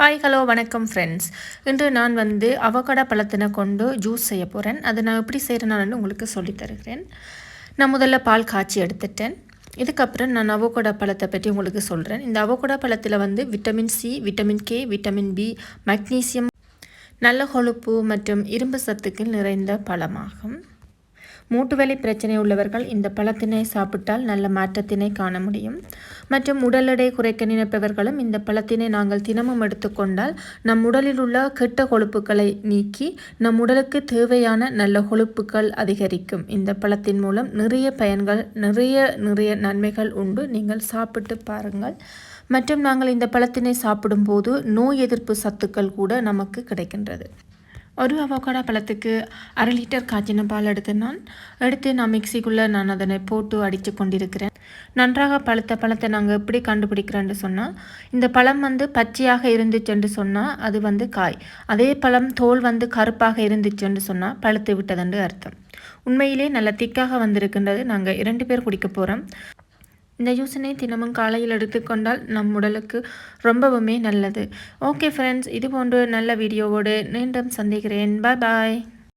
Hi hello வணக்கம் friends இன்று நான் வந்து அவகடா பழத்தினை கொண்டு ஜூஸ் செய்ய போகிறேன் அதை நான் எப்படி செய்கிறேன்னு உங்களுக்கு சொல்லித் தருகிறேன். நான் முதல்ல பால் காய்ச்சி எடுத்துட்டேன். இதுக்கப்புறம் நான் அவகோடா பழத்தை பற்றி உங்களுக்கு சொல்கிறேன் இந்த அவகோடா பழத்தில் வந்து vitamin C vitamin K vitamin B magnesium நல்ல கொழுப்பு மற்றும் இரும்பு சத்துக்கள் நிறைந்த பழமாகும். மூட்டுவலி பிரச்சனை உள்ளவர்கள் இந்த பழத்தினை சாப்பிட்டால் நல்ல மாற்றத்தினை காண முடியும். மற்றும் உடல் எடை குறைக்க நினைப்பவர்களும் இந்த பழத்தினை நாங்கள் தினமும் எடுத்துக்கொண்டால் நம் உடலில் உள்ள கெட்ட கொழுப்புகளை நீக்கி நம் உடலுக்கு தேவையான நல்ல கொழுப்புகள் அதிகரிக்கும். இந்த பழத்தின் மூலம் நிறைய பயன்கள் நிறைய நிறைய நன்மைகள் உண்டு. நீங்கள் சாப்பிட்டு பாருங்கள். மற்றும் நாங்கள் இந்த பழத்தினை சாப்பிடும்போது நோய் எதிர்ப்பு சத்துக்கள் கூட நமக்கு கிடைக்கின்றது. ஒரு அவகாடா பழத்துக்கு அரை லிட்டர் காய்ச்சின பால் எடுத்து நான் எடுத்து நான் மிக்சிக்குள்ளே நான் அதனை போட்டு அடித்து கொண்டிருக்கிறேன். நன்றாக பழுத்த பழத்தை நாங்கள் எப்படி கண்டுபிடிக்கிறோன்னு சொன்னால் இந்த பழம் வந்து பச்சையாக இருந்துச்சுன்னு சொன்னால் அது வந்து காய். அதே பழம் தோல் வந்து கருப்பாக இருந்துச்சுன்னு சொன்னால் பழுத்து விட்டதுன்னு அர்த்தம். உண்மையிலே நல்ல திக்காக வந்திருக்கின்றது. நாங்கள் இரண்டு பேர் குடிக்க போகிறோம் இந்த ஜூஸினை தினமும் காலையில் எடுத்துக்கொண்டால் நம் உடலுக்கு ரொம்பவுமே நல்லது. ஓகே ஃப்ரெண்ட்ஸ் இது போன்று நல்ல வீடியோவோடு மீண்டும் சந்திக்கிறேன். பாய் பாய்